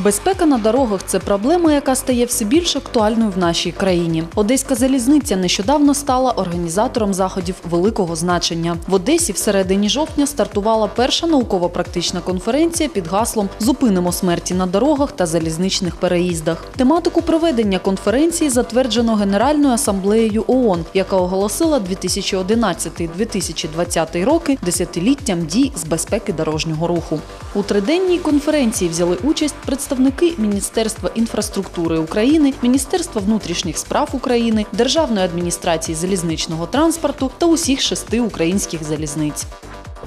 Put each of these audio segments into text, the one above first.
Безпека на дорогах це проблема, яка стає все більш актуальною в нашій країні. Одеська залізниця нещодавно стала організатором заходів великого значення. В Одесі всередині жовтня стартувала перша науково-практична конференція під гаслом Зупинимо смерті на дорогах та залізничних переїздах. Тематику проведення конференції затверджено Генеральною асамблеєю ООН, яка оголосила 2011-2020 роки десятиліттям дій з безпеки дорожнього руху. У триденній конференції взяли участь представники Міністерства інфраструктури України, Міністерства внутрішніх справ України, Державної адміністрації залізничного транспорту та усіх шести українських залізниць.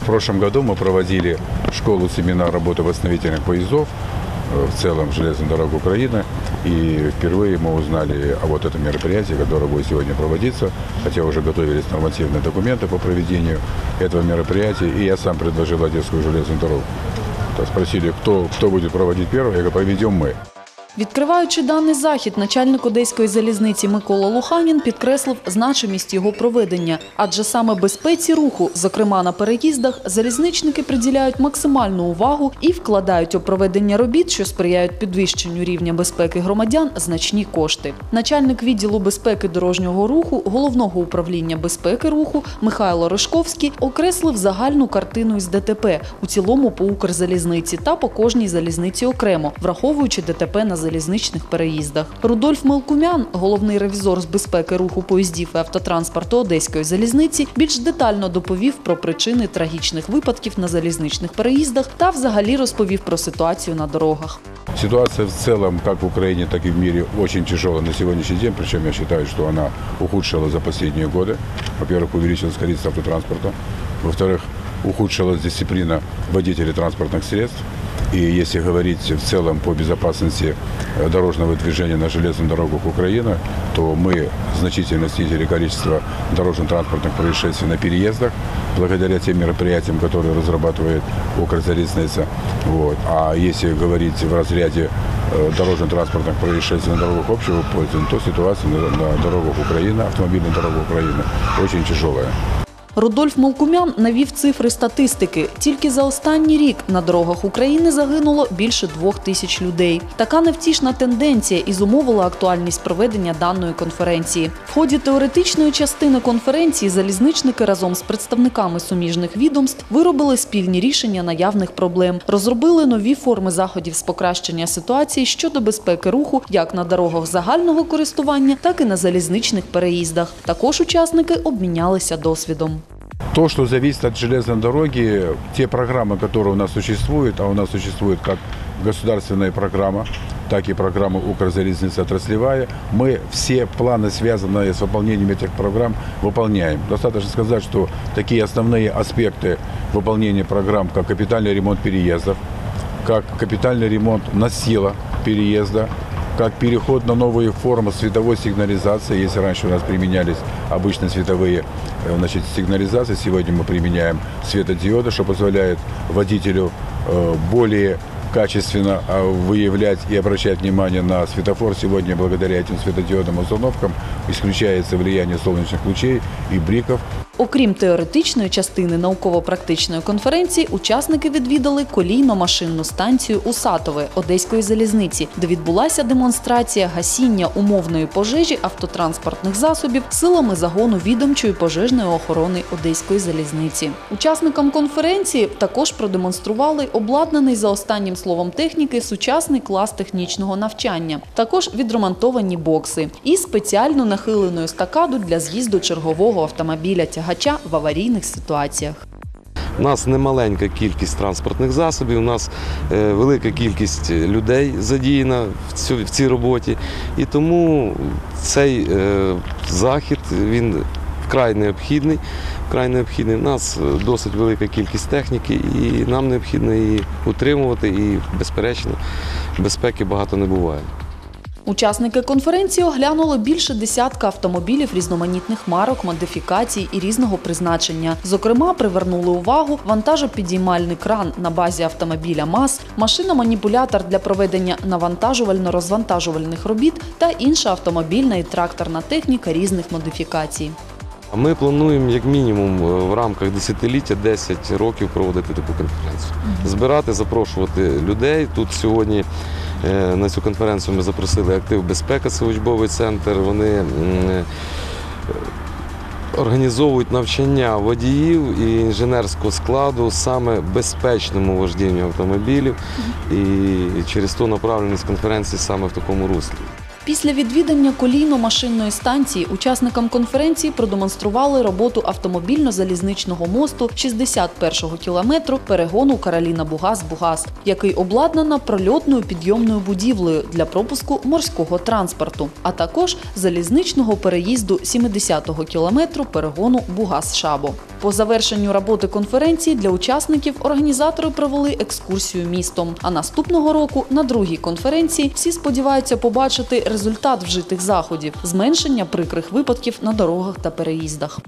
В прошлом году мы проводили школу-семинар работы восстановительных поездов э, в целом железных дорог Украины. И впервые мы узнали о вот этом мероприятии, которое будет сегодня проводиться, хотя уже готовились нормативные документы по проведению этого мероприятия. И я сам предложил Одесскую железную дорогу. Спросили, кто, кто будет проводить первый, я говорю, проведем мы. Відкриваючи даний захід, начальник одеської залізниці Микола Луханін підкреслив значимість його проведення, адже саме безпеці руху, зокрема на переїздах, залізничники приділяють максимальну увагу і вкладають у проведення робіт, що сприяють підвищенню рівня безпеки громадян, значні кошти. Начальник відділу безпеки дорожнього руху головного управління безпеки руху Михайло Ришковський окреслив загальну картину із ДТП у цілому по Укрзалізниці та по кожній залізниці окремо, враховуючи ДТП на залізничних переїздах. Рудольф Мелкумян, головний ревізор з безпеки руху поїздів і автотранспорту Одеської залізниці, більш детально доповів про причини трагічних випадків на залізничних переїздах та взагалі розповів про ситуацію на дорогах. Ситуация в целом, как в Украине, так и в мире, очень тяжелая на сегодняшний день. Причем я считаю, что она ухудшилась за последние годы. Во-первых, увеличилось количество автотранспорта. Во-вторых, ухудшилась дисциплина водителей транспортных средств. И если говорить в целом по безопасности э, дорожного движения на железных дорогах Украины, то мы значительно снизили количество дорожно-транспортных происшествий на переездах благодаря тем мероприятиям, которые разрабатывает Укрзалезница. Вот. А если говорить в разряде э, дорожно-транспортных происшествий на дорогах общего пользования, то ситуация на, на дорогах Украины, автомобильных дорогах Украины очень тяжелая. Рудольф Молкумян навів цифри статистики. Тільки за останній рік на дорогах України загинуло більше двох тисяч людей. Така невтішна тенденція і зумовила актуальність проведення даної конференції. В ході теоретичної частини конференції залізничники разом з представниками суміжних відомств виробили спільні рішення наявних проблем, розробили нові форми заходів з покращення ситуації щодо безпеки руху як на дорогах загального користування, так і на залізничних переїздах. Також учасники обмінялися досвідом. То, что зависит от железной дороги, те программы, которые у нас существуют, а у нас существует как государственная программа, так и программа Укрзалезница отраслевая, мы все планы, связанные с выполнением этих программ, выполняем. Достаточно сказать, что такие основные аспекты выполнения программ, как капитальный ремонт переездов, как капитальный ремонт насила переезда, как переход на новые формы световой сигнализации. Если раньше у нас применялись обычно световые э, значит, сигнализации, сегодня мы применяем светодиоды, что позволяет водителю э, более качественно э, выявлять и обращать внимание на светофор. Сегодня благодаря этим светодиодным установкам исключается влияние солнечных лучей и бриков Окрім теоретичної частини науково-практичної конференції, учасники відвідали колійно-машинну станцію Усатове Одеської залізниці, де відбулася демонстрація гасіння умовної пожежі автотранспортних засобів силами загону відомчої пожежної охорони Одеської залізниці. Учасникам конференції також продемонстрували обладнаний за останнім словом техніки сучасний клас технічного навчання, також відремонтовані бокси і спеціальну нахилену естакаду для з'їзду чергового автомобіля тягача в аварійних ситуаціях. У нас немаленька кількість транспортних засобів, у нас е, велика кількість людей задіяна в, цій роботі. І тому цей е, захід він вкрай необхідний. Вкрай необхідний. У нас досить велика кількість техніки, і нам необхідно її утримувати. І, безперечно, безпеки багато не буває. Учасники конференції оглянули більше десятка автомобілів різноманітних марок, модифікацій і різного призначення. Зокрема, привернули увагу вантажопідіймальний кран на базі автомобіля МАЗ, машина-маніпулятор для проведення навантажувально-розвантажувальних робіт та інша автомобільна і тракторна техніка різних модифікацій. Ми плануємо як мінімум е, в рамках десятиліття 10 років проводити таку конференцію. Збирати, запрошувати людей. Тут сьогодні На цю конференцію ми запросили актив безпека, це учбовий центр. Вони е, організовують навчання водіїв і інженерського складу саме безпечному вождінню автомобілів. І через ту направленість конференції саме в такому руслі. Після відвідання колійно-машинної станції учасникам конференції продемонстрували роботу автомобільно-залізничного мосту 61-го кілометру перегону Кароліна Бугас-Бугас, який обладнано прольотною підйомною будівлею для пропуску морського транспорту, а також залізничного переїзду 70-го кілометру перегону Бугас-Шабо. По завершенню роботи конференції для учасників організатори провели екскурсію містом. А наступного року на другій конференції всі сподіваються побачити результат вжитих заходів зменшення прикрих випадків на дорогах та переїздах.